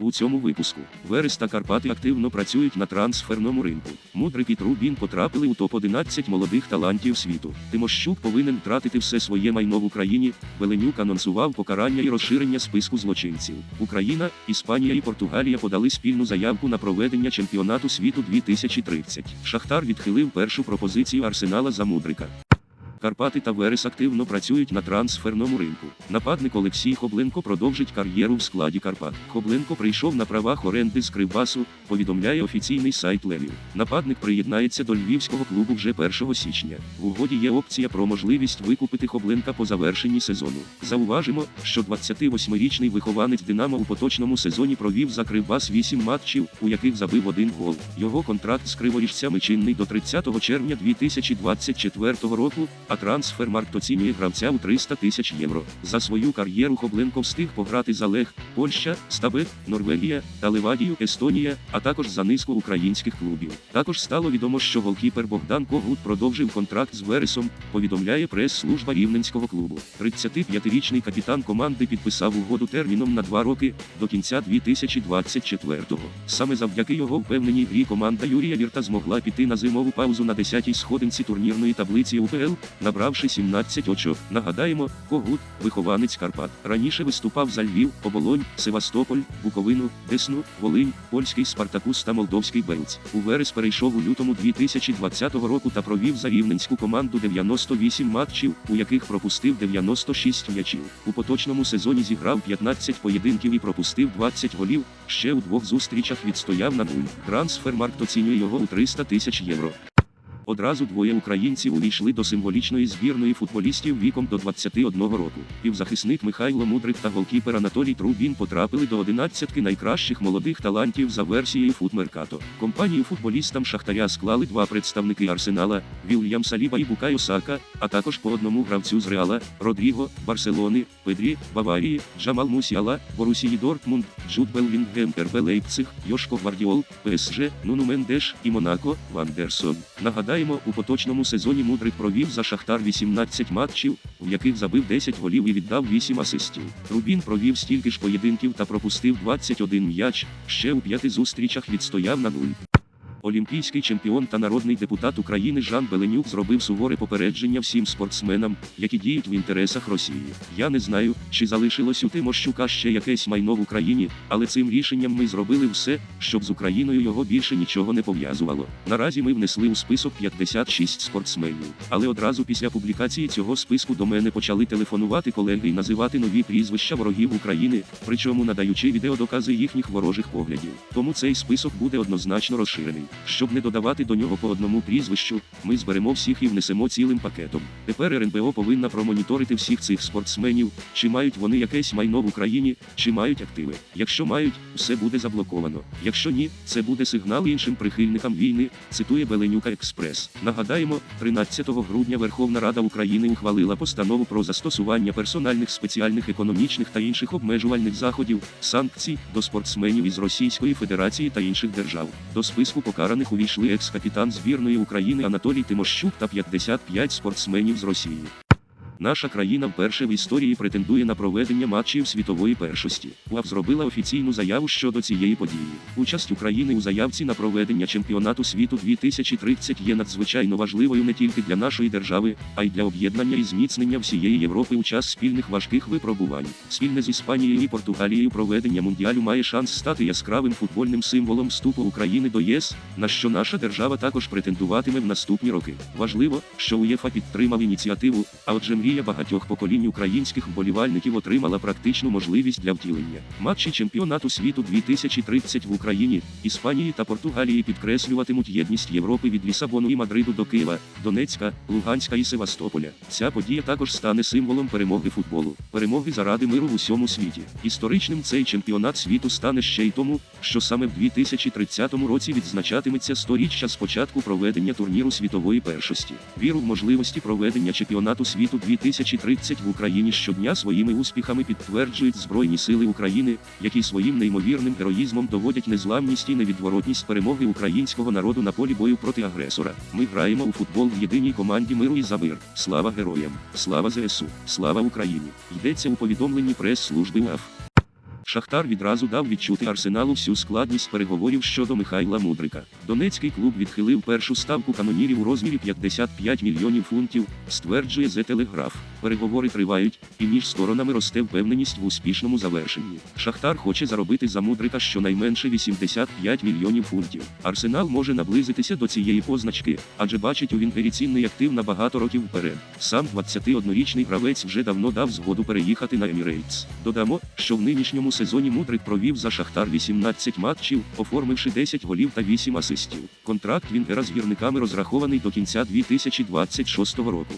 У цьому випуску Верес та Карпати активно працюють на трансферному ринку. Мудрик і Трубін потрапили у топ-11 молодих талантів світу. Тимощук повинен втратити все своє майно в Україні. Беленюк анонсував покарання і розширення списку злочинців. Україна, Іспанія і Португалія подали спільну заявку на проведення чемпіонату світу 2030. Шахтар відхилив першу пропозицію Арсенала за Мудрика. Карпати та Верес активно працюють на трансферному ринку. Нападник Олексій Хобленко продовжить кар'єру в складі Карпат. Хобленко прийшов на правах оренди з Кривбасу, повідомляє офіційний сайт Левів. Нападник приєднається до львівського клубу вже 1 січня. В угоді є опція про можливість викупити Хобленка по завершенні сезону. Зауважимо, що 28-річний вихованець Динамо у поточному сезоні провів за Кривбас 8 матчів, у яких забив один гол. Його контракт з криворіжцями чинний до 30 червня 2024 року а трансфермаркт оцінює гравця у 300 тисяч євро. За свою кар'єру Хобленко встиг пограти за Лех, Польща, Стабек, Норвегія та Левадію, Естонія, а також за низку українських клубів. Також стало відомо, що голкіпер Богдан Когут продовжив контракт з Вересом, повідомляє прес-служба рівненського клубу. 35-річний капітан команди підписав угоду терміном на два роки до кінця 2024-го. Саме завдяки його впевненій грі команда Юрія Вірта змогла піти на зимову паузу на 10-й сходинці турнірної таблиці УПЛ набравши 17 очок. Нагадаємо, Когут, вихованець Карпат. Раніше виступав за Львів, Оболонь, Севастополь, Буковину, Десну, Волинь, польський Спартакус та Молдовський Бельц. У Верес перейшов у лютому 2020 року та провів за рівненську команду 98 матчів, у яких пропустив 96 м'ячів. У поточному сезоні зіграв 15 поєдинків і пропустив 20 голів. Ще у двох зустрічах відстояв на нуль. Трансфермаркт оцінює його у 300 тисяч євро. Одразу двоє українців увійшли до символічної збірної футболістів віком до 21 року. Півзахисник Михайло Мудрик та голкіпер Анатолій Трубін потрапили до 11 найкращих молодих талантів за версією Футмеркато. Компанію футболістам Шахтаря склали два представники Арсенала Вільям Саліба і Букайо Сака, а також по одному гравцю з Реала Родріго, Барселони, Педрі, Баварії, Джамал Мусіала, Борусії Дортмунд, Джуд Беллінгем, РБ Лейпциг, Йошко Гвардіол, ПСЖ, Нуну Мендеш і Монако, Вандерсон. Нагадаємо, у поточному сезоні Мудрик провів за Шахтар 18 матчів, в яких забив 10 голів і віддав 8 асистів. Рубін провів стільки ж поєдинків та пропустив 21 м'яч, ще у п'яти зустрічах відстояв на нуль. Олімпійський чемпіон та народний депутат України Жан Беленюк зробив суворе попередження всім спортсменам, які діють в інтересах Росії. Я не знаю, чи залишилось у Тимощука ще якесь майно в Україні, але цим рішенням ми зробили все, щоб з Україною його більше нічого не пов'язувало. Наразі ми внесли у список 56 спортсменів. Але одразу після публікації цього списку до мене почали телефонувати колеги і називати нові прізвища ворогів України, причому надаючи відеодокази їхніх ворожих поглядів. Тому цей список буде однозначно розширений. Щоб не додавати до нього по одному прізвищу, ми зберемо всіх і внесемо цілим пакетом. Тепер РНБО повинна промоніторити всіх цих спортсменів, чи мають вони якесь майно в Україні, чи мають активи. Якщо мають, все буде заблоковано. Якщо ні, це буде сигнал іншим прихильникам війни, цитує Беленюка Експрес. Нагадаємо, 13 грудня Верховна Рада України ухвалила постанову про застосування персональних спеціальних економічних та інших обмежувальних заходів, санкцій до спортсменів із Російської Федерації та інших держав. До списку покараних увійшли екс-капітан збірної України Анатолій Тимощук та 55 спортсменів з Росії. Наша країна вперше в історії претендує на проведення матчів світової першості. УАФ зробила офіційну заяву щодо цієї події. Участь України у заявці на проведення чемпіонату світу 2030 є надзвичайно важливою не тільки для нашої держави, а й для об'єднання і зміцнення всієї Європи у час спільних важких випробувань. Спільне з Іспанією і Португалією проведення мундіалю має шанс стати яскравим футбольним символом вступу України до ЄС, на що наша держава також претендуватиме в наступні роки. Важливо, що УЄФА підтримав ініціативу, а отже мрія багатьох поколінь українських вболівальників отримала практичну можливість для втілення. Матчі чемпіонату світу 2030 в Україні, Іспанії та Португалії підкреслюватимуть єдність Європи від Лісабону і Мадриду до Києва, Донецька, Луганська і Севастополя. Ця подія також стане символом перемоги футболу, перемоги заради миру в усьому світі. Історичним цей чемпіонат світу стане ще й тому, що саме в 2030 році відзначатиметься сторіччя з початку проведення турніру світової першості. Віру в можливості проведення чемпіонату світу 2030 2030 в Україні щодня своїми успіхами підтверджують Збройні Сили України, які своїм неймовірним героїзмом доводять незламність і невідворотність перемоги українського народу на полі бою проти агресора. Ми граємо у футбол в єдиній команді миру і за мир. Слава героям! Слава ЗСУ! Слава Україні! Йдеться у повідомленні прес-служби УАФ. Шахтар відразу дав відчути арсеналу всю складність переговорів щодо Михайла Мудрика. Донецький клуб відхилив першу ставку канонірів у розмірі 55 мільйонів фунтів, стверджує The Telegraph. Переговори тривають, і між сторонами росте впевненість в успішному завершенні. Шахтар хоче заробити за Мудрика щонайменше 85 мільйонів фунтів. Арсенал може наблизитися до цієї позначки, адже бачить у Вінгері цінний актив на багато років вперед. Сам 21-річний гравець вже давно дав згоду переїхати на Емірейтс. Додамо, що в нинішньому сезоні Мудрик провів за Шахтар 18 матчів, оформивши 10 голів та 8 асистів. Контракт Вінгера з гірниками розрахований до кінця 2026 року.